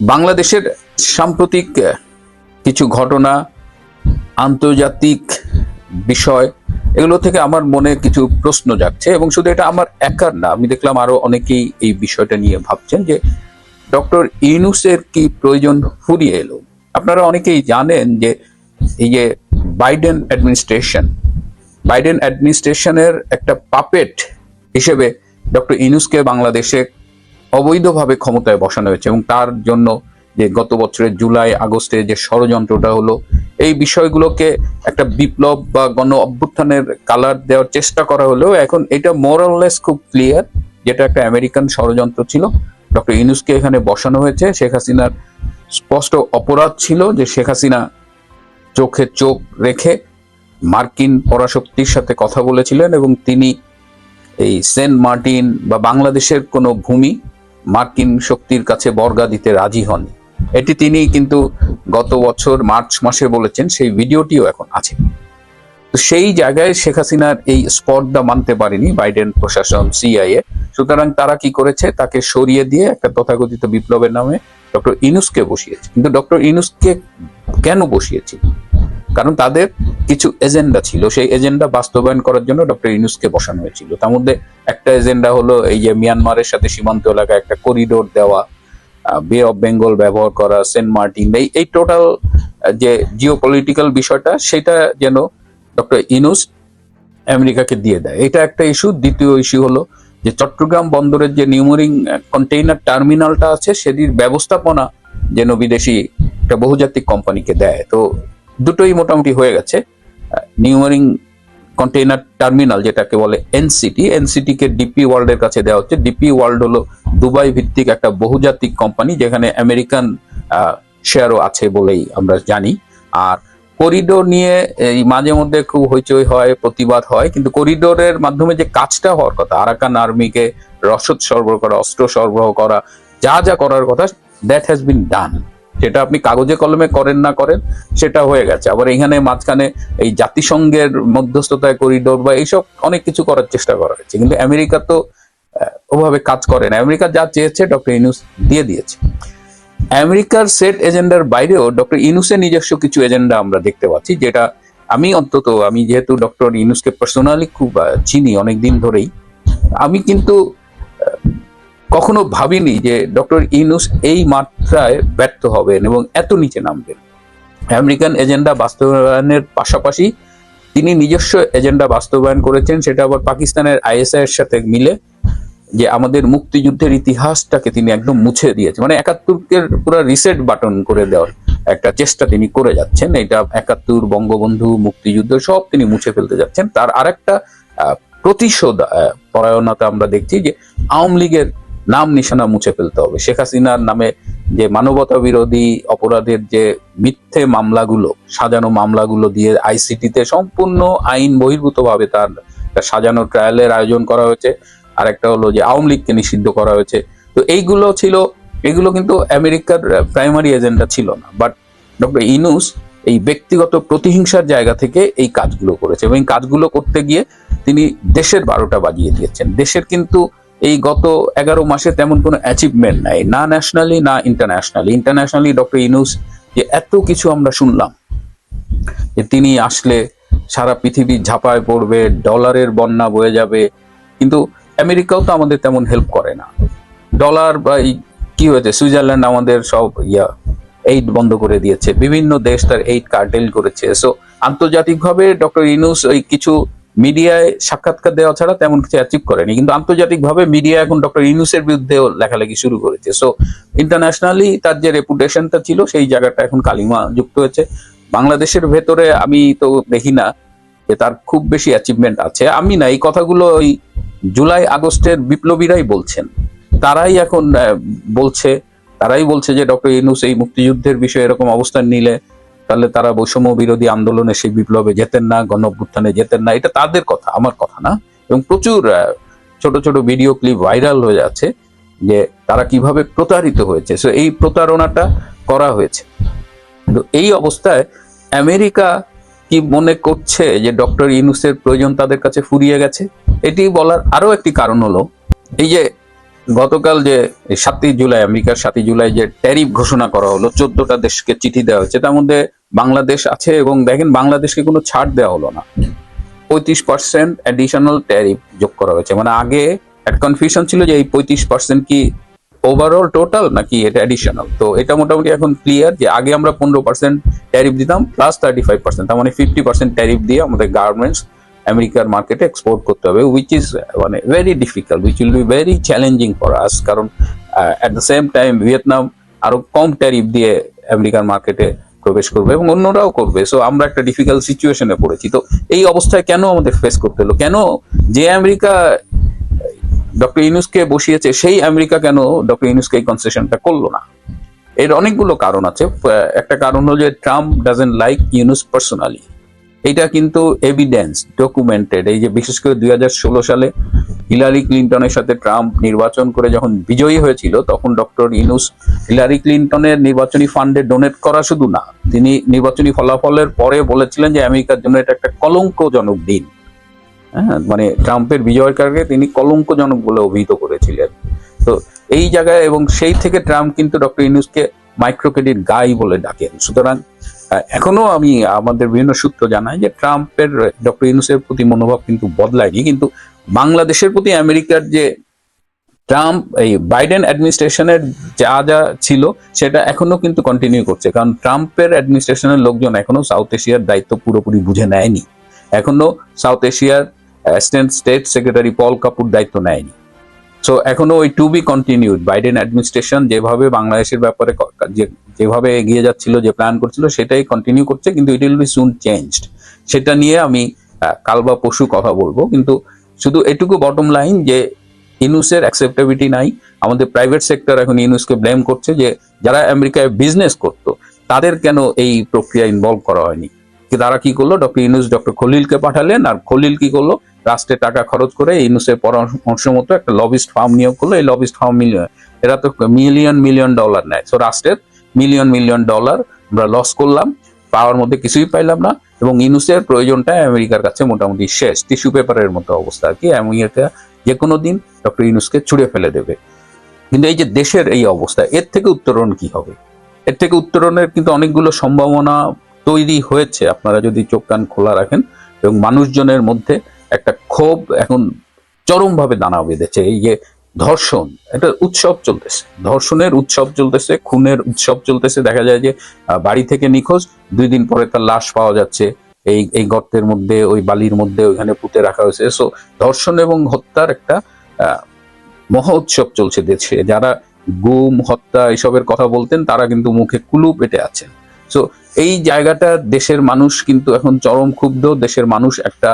বাংলাদেশের সাম্প্রতিক কিছু ঘটনা, আন্তর্জাতিক বিষয়, এগুলো থেকে আমার মনে কিছু প্রশ্ন জাগছে এবং শুধু এটা আমার একার না, আমি দেখলাম আরও অনেকেই এই বিষয়টা নিয়ে ভাবছেন যে ডক্টর ইউনুসের কি প্রয়োজন ফুরিয়ে এলো? আপনারা অনেকেই জানেন যে এই যে বাইডেন অ্যাডমিনিস্ট্রেশন, বাইডেন অ্যাডমিনিস্ট্রেশনের একটা পাপেট হিসেবে ডক্টর ইনুসকে বাংলাদেশে অবৈধভাবে ক্ষমতায় বসানো হয়েছে এবং তার জন্য যে গত বছরের জুলাই আগস্টে যে ষড়যন্ত্রটা হলো, এই বিষয়গুলোকে একটা বিপ্লব বা গণ অভ্যুত্থানের কালার দেওয়ার চেষ্টা করা হলেও এখন এটা মোরাললেস খুব ক্লিয়ার যেটা একটা আমেরিকান ষড়যন্ত্র ছিল। ডক্টর ইনুসকে এখানে বসানো হয়েছে। শেখ হাসিনার স্পষ্ট অপরাধ ছিল যে শেখ হাসিনা চোখে চোখ রেখে মার্কিন পরাশক্তির সাথে কথা বলেছিলেন এবং তিনি এই সেন্ট মার্টিন বা বাংলাদেশের কোনো ভূমি মার্কিন শক্তির কাছে বর্গা দিতে রাজি হন এটি তিনি কিন্তু গত বছর মার্চ মাসে বলেছেন, সেই ভিডিওটিও এখন আছে। তো সেই জায়গায় শেখ হাসিনার এই স্পর্ধা মানতে পারেনি বাইডেন প্রশাসন, সিআইএ। সুতরাং তারা কি করেছে? তাকে সরিয়ে দিয়ে একটা তথাকথিত বিপ্লবের নামে ডক্টর ইনুসকে বসিয়েছে। কিন্তু ডক্টর ইনুসকে কেন বসিয়েছে? কারণ তাদের কিছু এজেন্ডা ছিল। সেই এজেন্ডা বাস্তবায়ন করার জন্য ডক্টর ইনুসকে বসানো হয়েছিল। তার মধ্যে একটা এজেন্ডা হলো এই যে মিয়ানমারের সাথে সীমান্ত এলাকায় একটা করিডোর দেওয়া বে অফ বেঙ্গল ব্যবহার করা, সেন্ট মার্টিন, এই এই টোটাল যে জিও পলিটিক্যাল বিষয়টা, সেটা যেন ডক্টর ইনুস আমেরিকাকে দিয়ে দেয়। এটা একটা ইস্যু দ্বিতীয় ইস্যু হলো যে চট্টগ্রাম বন্দরের যে নিউমোরিং কন্টেইনার টার্মিনালটা আছে, সেটির ব্যবস্থাপনা যেন বিদেশি একটা বহুজাতিক কোম্পানিকে দেয়। তো দুটোই মোটামুটি হয়ে গেছে। নিউমারিং কন্টেইনার টার্মিনাল যেটাকে বলে এনসিটি এনসিটি কে ডিপি ওয়ার্ল্ডের কাছে দেওয়া হচ্ছে। ডিপি ওয়ার্ল্ড হলো দুবাই ভিত্তিক একটা বহুজাতিক কোম্পানি যেখানে আমেরিকান শেয়ারও আছে বলেই আমরা জানি। আর করিডোর নিয়ে এই মাঝে মধ্যে খুব হইচই হয়, প্রতিবাদ হয়, কিন্তু করিডোরের মাধ্যমে যে কাজটা হওয়ার কথা, আরাকান আর্মিকে রসদ সরবরাহ করা, অস্ত্র সরবরাহ করা, যা যা করার কথা দ্যাট হ্যাজ বিন ডান সেটা আপনি কাগজে কলমে করেন না করেন, সেটা হয়ে গেছে। আবার এখানে মাঝখানে এই জাতিসংঘের মধ্যস্থতায় করিডোর বা এইসব অনেক কিছু করার চেষ্টা করা হয়েছে। কিন্তু আমেরিকা তো ওভাবে কাজ করে না। আমেরিকা যা চেয়েছে ডক্টর ইনুস দিয়ে দিয়েছে। আমেরিকার সেট এজেন্ডার বাইরেও ডক্টর ইনুসের নিজস্ব কিছু এজেন্ডা আমরা দেখতে পাচ্ছি, যেটা আমি অন্তত, আমি যেহেতু ডক্টর ইনুসকে পার্সোনালি খুব চিনি অনেক দিন ধরেই, আমি কিন্তু কখনো ভাবিনি যে ডক্টর ইনুস এই মাত্রায় ব্যর্থ হবেন এবং এত নিচে নামবেন। আমেরিকান এজেন্ডা বাস্তবায়নের পাশাপাশি তিনি নিজস্ব এজেন্ডা বাস্তবায়ন করেছেন, সেটা আবার পাকিস্তানের আইএসআই এর সাথে মিলে, যে আমাদের মুক্তিযুদ্ধের ইতিহাসটাকে তিনি একদম মুছে দিয়েছেন। মানে একাত্তরকে পুরো রিসেট বাটন করে দেওয়ার একটা চেষ্টা তিনি করে যাচ্ছেন। এটা একাত্তর, বঙ্গবন্ধু, মুক্তিযুদ্ধ সব তিনি মুছে ফেলতে যাচ্ছেন। তার আরেকটা প্রতিশোধ পরায়ণতা আমরা দেখছি যে আওয়ামী লীগের নাম নিশানা মুছে ফেলতে হবে। শেখ হাসিনার নামে যে মানবতা বিরোধী অপরাধের যে মিথ্যে মামলাগুলো, সাজানো মামলাগুলো দিয়ে আইসিটিতে সম্পূর্ণ আইন বহির্ভূতভাবে তার সাজানো ট্রায়ালের আয়োজন করা হয়েছে। আর একটা হলো যে আওয়ামী লীগকে নিষিদ্ধ করা হয়েছে। তো এইগুলো ছিল, এগুলো কিন্তু আমেরিকার প্রাইমারি এজেন্ডা ছিল না। বাট ডক্টর ইনুস এই ব্যক্তিগত প্রতিহিংসার জায়গা থেকে এই কাজগুলো করেছে এবং এই কাজগুলো করতে গিয়ে তিনি দেশের বারোটা বাজিয়ে দিয়েছেন। দেশের কিন্তু এই গত এগারো মাসে তেমন কোনো অ্যাচিভমেন্ট নাই, না ন্যাশনালি না ইন্টারন্যাশনালি ইন্টারন্যাশনালি ডক্টর ইনুস যে এত কিছু আমরা শুনলাম, যে তিনি আসলে সারা পৃথিবী ঝাঁপায় পড়বে, ডলারের বন্যা বয়ে যাবে, কিন্তু আমেরিকাও তো আমাদের তেমন হেল্প করে না। ডলার বা এই কি হয়েছে, সুইজারল্যান্ড আমাদের সব ইয়া এইড বন্ধ করে দিয়েছে। বিভিন্ন দেশ তার এইড কার্টেল করেছে। সো আন্তর্জাতিকভাবে ডক্টর ইনুস ওই কিছু মিডিয়ায় সাক্ষাৎকার দেওয়া ছাড়া তেমন কিছু অ্যাচিভ করেনি। কিন্তু আন্তর্জাতিকভাবে মিডিয়া এখন ডক্টর ইনুসের বিরুদ্ধেও লেখালেখি শুরু করেছে। সো ইন্টারন্যাশনালি তার যে রেপুটেশনটা ছিল, সেই জায়গাটা এখন কালিমা যুক্ত হয়েছে। বাংলাদেশের ভেতরে আমি তো দেখি না যে তার খুব বেশি অ্যাচিভমেন্ট আছে। আমি না, এই কথাগুলো ওই জুলাই আগস্টের বিপ্লবীরাই বলছেন। তারাই এখন বলছে, তারাই বলছে যে ডক্টর ইনুস এই মুক্তিযুদ্ধের বিষয়ে এরকম অবস্থান নিলে তাহলে তারা বৈষম্য বিরোধী আন্দোলনে সেই বিপ্লবে যেতেন না গণ যেতেন না, এটা তাদের কথা, আমার কথা না। এবং প্রচুর ছোট ছোট ভিডিও ক্লিপ ভাইরাল হয়ে যাচ্ছে যে তারা কীভাবে প্রতারিত হয়েছে। সো এই প্রতারণাটা করা হয়েছে। কিন্তু এই অবস্থায় আমেরিকা কি মনে করছে যে ডক্টর ইনুসের প্রয়োজন তাদের কাছে ফুরিয়ে গেছে? এটি বলার আরও একটি কারণ হলো, এই যে গতকাল যে সাতই জুলাই, আমেরিকার সাতই জুলাই যে ট্যারিফ ঘোষণা করা হলো, চোদ্দটা দেশকে চিঠি দেওয়া হয়েছে, তার মধ্যে বাংলাদেশ আছে এবং দেখেন বাংলাদেশকে কোনো ছাড় দেওয়া হলো না। পঁয়ত্রিশ পার্সেন্ট অ্যাডিশনাল ট্যারিফ যোগ করা হয়েছে। মানে আগে একটা কনফিউশন ছিল যে এই পঁয়ত্রিশ পার্সেন্ট কি ওভারঅল টোটাল নাকি এটা অ্যাডিশনাল তো এটা মোটামুটি এখন ক্লিয়ার যে আগে আমরা পনেরো পার্সেন্ট ট্যারিফ দিতাম প্লাস থার্টি ফাইভ পার্সেন্ট তার মানে ফিফটি পার্সেন্ট ট্যারিফ দিয়ে আমাদের গার্মেন্টস আমেরিকার মার্কেটে এক্সপোর্ট করতে হবে উইচ ইজ মানে very difficult which will be very challenging for us কারণ at the same time Vietnam আরও কম ট্যারিফ দিয়ে আমেরিকার মার্কেটে প্রবেশ করবে এবং অন্যরাও করবে। সো আমরা একটা ডিফিকাল্ট সিচুয়েশনে পড়েছি। তো, এই অবস্থায় কেন আমাদের ফেস করতে হলো? কেন যে আমেরিকা ডক্টর ইউনুসকে বসিয়েছে, সেই আমেরিকা কেন ডক্টর ইউনুসকে এই কনসেশনটা করল না? এর অনেকগুলো কারণ আছে। একটা কারণ হলো যে Trump doesn't like Yunus personally এটা কিন্তু এভিডেন্স ডকুমেন্টেড এই যে বিশেষ করে দুই হাজার ষোলো সালে হিলারি ক্লিন্টনের সাথে ট্রাম্প নির্বাচন করে যখন বিজয়ী হয়েছিল, তখন ডক্টর ইনুস হিলারি ক্লিন্টনের নির্বাচনী ফান্ডে ডোনেট করা শুধু না, তিনি নির্বাচনী ফলাফলের পরে বলেছিলেন যে আমেরিকার জন্য এটা একটা কলঙ্কজনক দিন। হ্যাঁ মানে ট্রাম্পের বিজয়ের কারণে তিনি কলঙ্কজনক বলে অভিহিত করেছিলেন। তো এই জায়গায় এবং সেই থেকে ট্রাম্প কিন্তু ডক্টর ইনুসকে মাইক্রো ক্রেডিট গাই বলে ডাকেন। সুতরাং এখনও আমি আমাদের বিভিন্ন সূত্র জানাই যে ট্রাম্পের, ডক্টর ইনুসের প্রতি মনোভাব কিন্তু বদলায়নি, কিন্তু বাংলাদেশের প্রতি আমেরিকার যে ট্রাম্প, এই বাইডেন অ্যাডমিনিস্ট্রেশনের যা যা ছিল, সেটা এখনও কিন্তু কন্টিনিউ করছে। কারণ ট্রাম্পের অ্যাডমিনিস্ট্রেশনের লোকজন এখনও সাউথ এশিয়ার দায়িত্ব পুরোপুরি বুঝে নেয়নি। এখনও সাউথ এশিয়ার, assistant state secretary Paul Kapur দায়িত্ব নেয়নি। সো এখনও ওই to be continued Biden administration যেভাবে বাংলাদেশের ব্যাপারে যেভাবে এগিয়ে যাচ্ছিল, যে প্ল্যান করছিল, সেটাই কন্টিনিউ করছে, কিন্তু it will be soon changed সেটা নিয়ে আমি কাল বা পশু কথা বলব। কিন্তু শুধু এটুকু বটম লাইন যে, ইনুসের অ্যাকসেপ্টেবিলিটি নাই। আমাদের প্রাইভেট সেক্টর এখন ইনুসকে ব্লেম করছে যে, যারা আমেরিকায় বিজনেস করতো, তাদের কেন এই প্রক্রিয়া ইনভলভ করা হয়নি? তারা কি করল? ডক্টর ইনুস ডক্টর খলিলকে পাঠালেন, আর খলিল কি করল? রাষ্ট্রে টাকা খরচ করে ইনুসের পরামর্শ মতো একটা লবিস্ট ফার্ম নিয়োগ করল। এই লবিস্ট ফার্ম মিলিয়ন এরা তো মিলিয়ন মিলিয়ন ডলার নেয়। সো রাষ্ট্রের মিলিয়ন মিলিয়ন ডলার আমরা লস করলাম, পাওয়ার মধ্যে কিছুই পাইলাম না এবং ইনুসের প্রয়োজনটা আমেরিকার কাছে মোটামুটি শেষ। টিস্যু পেপারের মতো অবস্থা আর কি। আমেরিকা যে কোনো দিন ডক্টর ইনুসকে ছুড়ে ফেলে দেবে। কিন্তু এই যে দেশের এই অবস্থা, এর থেকে উত্তরণ কি হবে? এর থেকে উত্তরণের কিন্তু অনেকগুলো সম্ভাবনা তৈরি হয়েছে। আপনারা যদি চোখ কান খোলা রাখেন এবং মানুষজনের মধ্যে একটা ক্ষোভ এখন চরমভাবে দানা বেঁধেছে। এই যে ধর্ষণ, একটা উৎসব চলতেছে। ধর্ষণের উৎসব চলতেছে, খুনের উৎসব চলতেছে। দেখা যায় যে বাড়ি থেকে নিখোঁজ, দুই দিন পরে তার লাশ পাওয়া যাচ্ছে। এই এই গর্তের মধ্যে, ওই বালির মধ্যে ওইখানে পুঁতে রাখা হয়েছে। সো ধর্ষণ এবং হত্যার একটা মহা উৎসব চলছে দেশে। যারা গুম, হত্যা এসবের কথা বলতেন, তারা কিন্তু মুখে কুলু পেটে আছেন। সো এই জায়গাটা দেশের মানুষ কিন্তু এখন চরম ক্ষুব্ধ। দেশের মানুষ একটা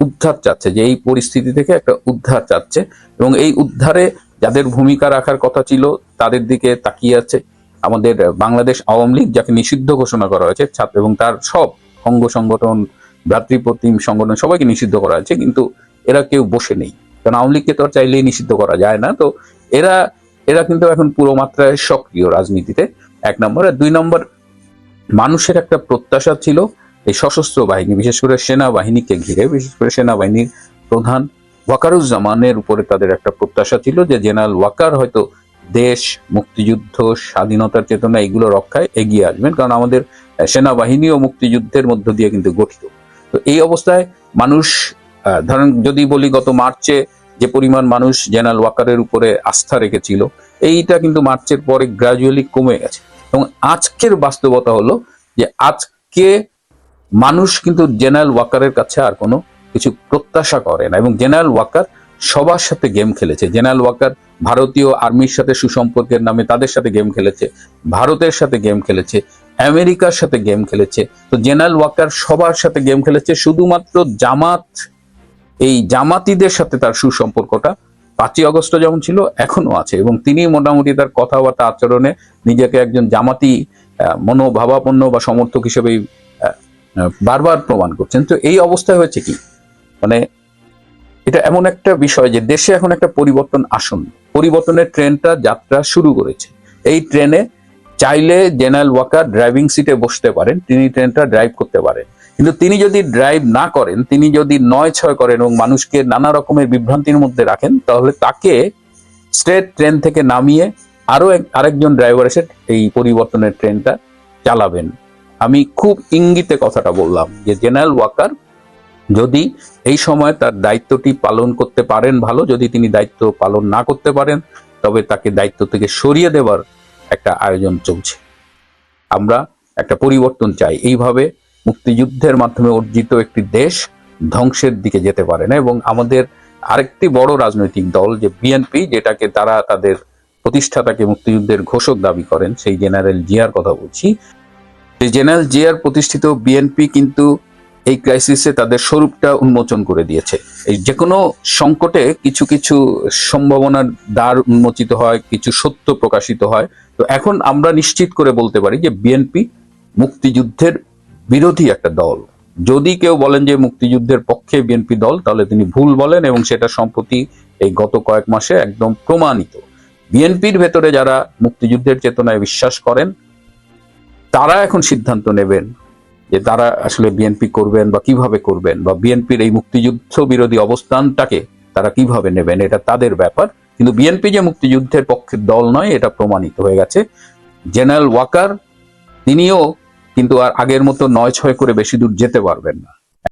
উদ্ধার চাচ্ছে, যে এই পরিস্থিতি থেকে একটা উদ্ধার চাচ্ছে। এবং এই উদ্ধারে যাদের ভূমিকা রাখার কথা ছিল, তাদের দিকে তাকিয়ে আছে আমাদের বাংলাদেশ আওয়ামী লীগ, যাকে নিষিদ্ধ ঘোষণা করা হয়েছে, ছাত্র এবং তার সব অঙ্গ সংগঠন ভ্রাতৃপ্রতিম সংগঠন, সবাইকে নিষিদ্ধ করা হয়েছে, কিন্তু এরা কেউ বসে নেই। কারণ আওয়ামী লীগকে তো আর চাইলেই নিষিদ্ধ করা যায় না। তো এরা এরা কিন্তু এখন পুরো মাত্রায় সক্রিয় রাজনীতিতে। এক নম্বর। আর দুই নম্বর, মানুষের একটা প্রত্যাশা ছিল এই সশস্ত্র বাহিনী, বিশেষ করে সেনাবাহিনীকে ঘিরে, বিশেষ করে সেনাবাহিনীর প্রধান ওয়াকারুজ্জামানের উপরে তাদের একটা প্রত্যাশা ছিল যে জেনারেল ওয়াকার হয়তো দেশ, মুক্তিযুদ্ধ, স্বাধীনতার চেতনা এগুলো রক্ষায় এগিয়ে আসবেন। কারণ আমাদের সেনাবাহিনী ও মুক্তিযুদ্ধের মধ্য দিয়ে কিন্তু গঠিত। তো এই অবস্থায় মানুষ ধরেন যদি বলি গত মার্চে যে পরিমাণ মানুষ জেনারেল ওয়াকারের উপরে আস্থা রেখেছিল, এইটা কিন্তু মার্চের পরে গ্রাজুয়ালি কমে গেছে। এবং আজকের বাস্তবতা হলো যে আজকে মানুষ কিন্তু জেনারেল ওয়াকারের কাছে আর কোনো কিছু প্রত্যাশা করে না। এবং জেনারেল ওয়াকার সবার সাথে গেম খেলেছে। জেনারেল ওয়াকার ভারতীয় আর্মির সাথে সুসম্পর্কের নামে তাদের সাথে গেম খেলেছে। ভারতের সাথে গেম খেলেছে। আমেরিকার সাথে গেম খেলেছে। তো জেনারেল ওয়াকার সবার সাথে গেম খেলেছে। শুধুমাত্র জামাত, এই জামাতিদের সাথে তার সুসম্পর্কটা পাঁচই আগস্ট যেমন ছিল এখনও আছে। এবং তিনি মোটামুটি তার কথাবার্তা আচরণে নিজেকে একজন জামাতি মনোভাবাপন্ন বা সমর্থক হিসেবে বারবার প্রমাণ করছেন। তো এই অবস্থায় হয়েছে কি? মানে এটা এমন একটা বিষয় যে দেশে এখন একটা পরিবর্তন আসুন পরিবর্তনের ট্রেনটা যাত্রা শুরু করেছে। এই ট্রেনে চাইলে জেনারেল ওয়াকার ড্রাইভিং সিটে বসতে পারেন, তিনি ট্রেনটা ড্রাইভ করতে পারেন। কিন্তু তিনি যদি ড্রাইভ না করেন, তিনি যদি নয় ছয় করেন এবং মানুষকে নানা রকমের বিভ্রান্তির মধ্যে রাখেন, তাহলে তাকে স্ট্রেট ট্রেন থেকে নামিয়ে আরও এক- আরেকজন ড্রাইভার এসে এই পরিবর্তনের ট্রেনটা চালাবেন। আমি খুব ইঙ্গিতে কথাটা বললাম যে জেনারেল ওয়াকার যদি এই সময় তার দায়িত্বটি পালন করতে পারেন ভালো, যদি তিনি দায়িত্ব পালন না করতে পারেন, তবে তাকে দায়িত্ব থেকে সরিয়ে দেওয়ার একটা আয়োজন চলছে। আমরা একটা পরিবর্তন চাই। এইভাবে মুক্তিযুদ্ধের মাধ্যমে অর্জিত একটি দেশ ধ্বংসের দিকে যেতে পারে না এবং আমাদের আরেকটি বড় রাজনৈতিক দল যে বিএনপি, যেটাকে তারা তাদের প্রতিষ্ঠাতাকে মুক্তিযুদ্ধের ঘোষক দাবি করেন, সেই জেনারেল জিয়ার কথা বলছি জেনারেল জিয়ার প্রতিষ্ঠিত বিএনপি কিন্তু এই ক্রাইসিসে তাদের স্বরূপটা উন্মোচন করে দিয়েছে। এই যে কোনো সংকটে কিছু কিছু সম্ভাবনার দ্বার উন্মোচিত হয়, কিছু সত্য প্রকাশিত হয়। তো এখন আমরা নিশ্চিত করে বলতে পারি যে বিএনপি মুক্তিযুদ্ধের বিরোধী একটা দল। যদি কেউ বলেন যে মুক্তিযুদ্ধের পক্ষে বিএনপি দল, তাহলে তিনি ভুল বলেন এবং সেটা সম্প্রতি এই গত কয়েক মাসে একদম প্রমাণিত। বিএনপির ভেতরে যারা মুক্তিযুদ্ধের চেতনায় বিশ্বাস করেন তারা এখন সিদ্ধান্ত নেবেন যে তারা আসলে বিএনপি করবেন বা কীভাবে করবেন বা বিএনপির এই মুক্তিযুদ্ধ বিরোধী অবস্থানটাকে তারা কীভাবে নেবেন, এটা তাদের ব্যাপার। কিন্তু বিএনপি যে মুক্তিযুদ্ধের পক্ষের দল নয়, এটা প্রমাণিত হয়ে গেছে। জেনারেল ওয়াকার, তিনিও কিন্তু আর আগের মতো নয় ছয় করে বেশি দূর যেতে পারবেন না।